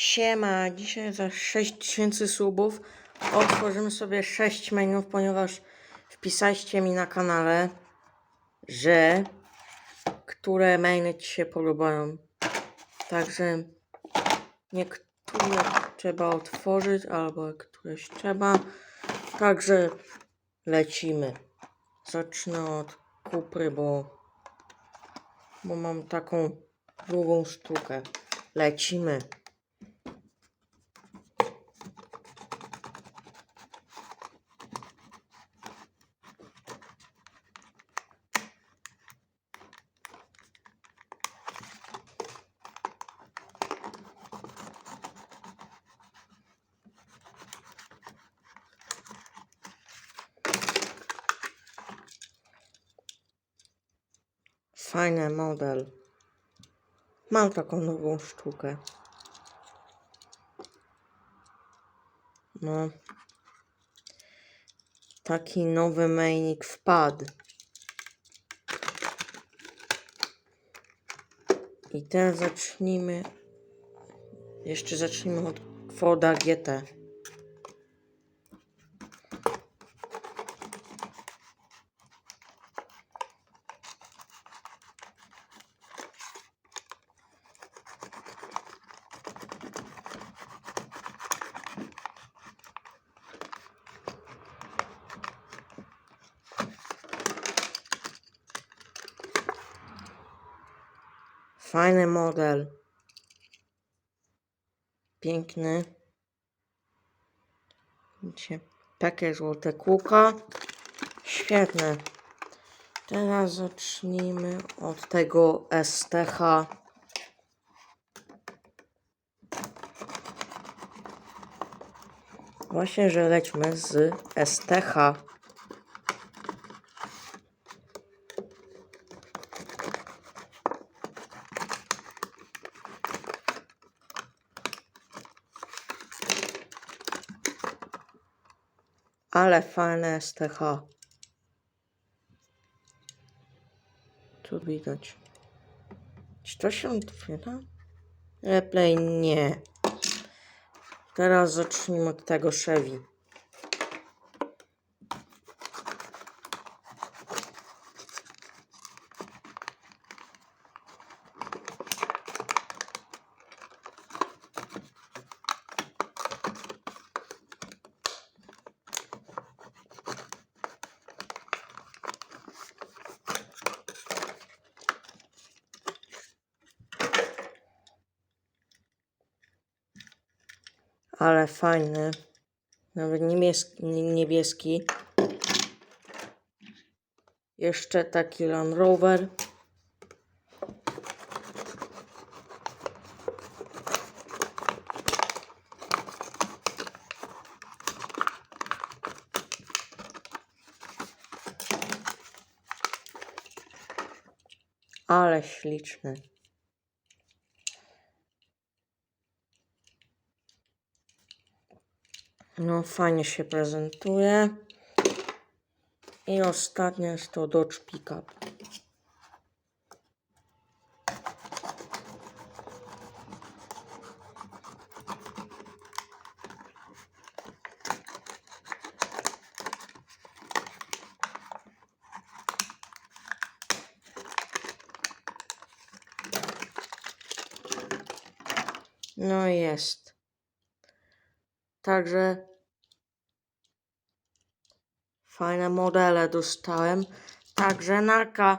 Siema, dzisiaj za 6000 subów otworzymy sobie 6 menów, ponieważ wpisaliście mi na kanale, że które mainy Ci się podobają. Także niektóre trzeba otworzyć, albo któreś trzeba. Także lecimy. Zacznę od kupry, bo, bo mam taką długą sztukę. Lecimy. Fajny model. Mam taką nową sztukę. No. Taki nowy mainik wpadł. I teraz zacznijmy. Jeszcze zacznijmy od Forda GT. Fajny model. Piękny. Widzicie, takie złote kółka. Świetne. Teraz zacznijmy od tego STH. Właśnie, że lećmy z STH. Ale fajne STH. Tu widać. Czy to się otwiera? Replay nie. Teraz zacznijmy od tego Chevy. Ale fajny. Nawet niebieski. Jeszcze taki Land Rover. Ale śliczny. No, fajnie się prezentuje. I ostatnie jest to Dodge Pickup. No jest. Także fajne modele dostałem. Także narka.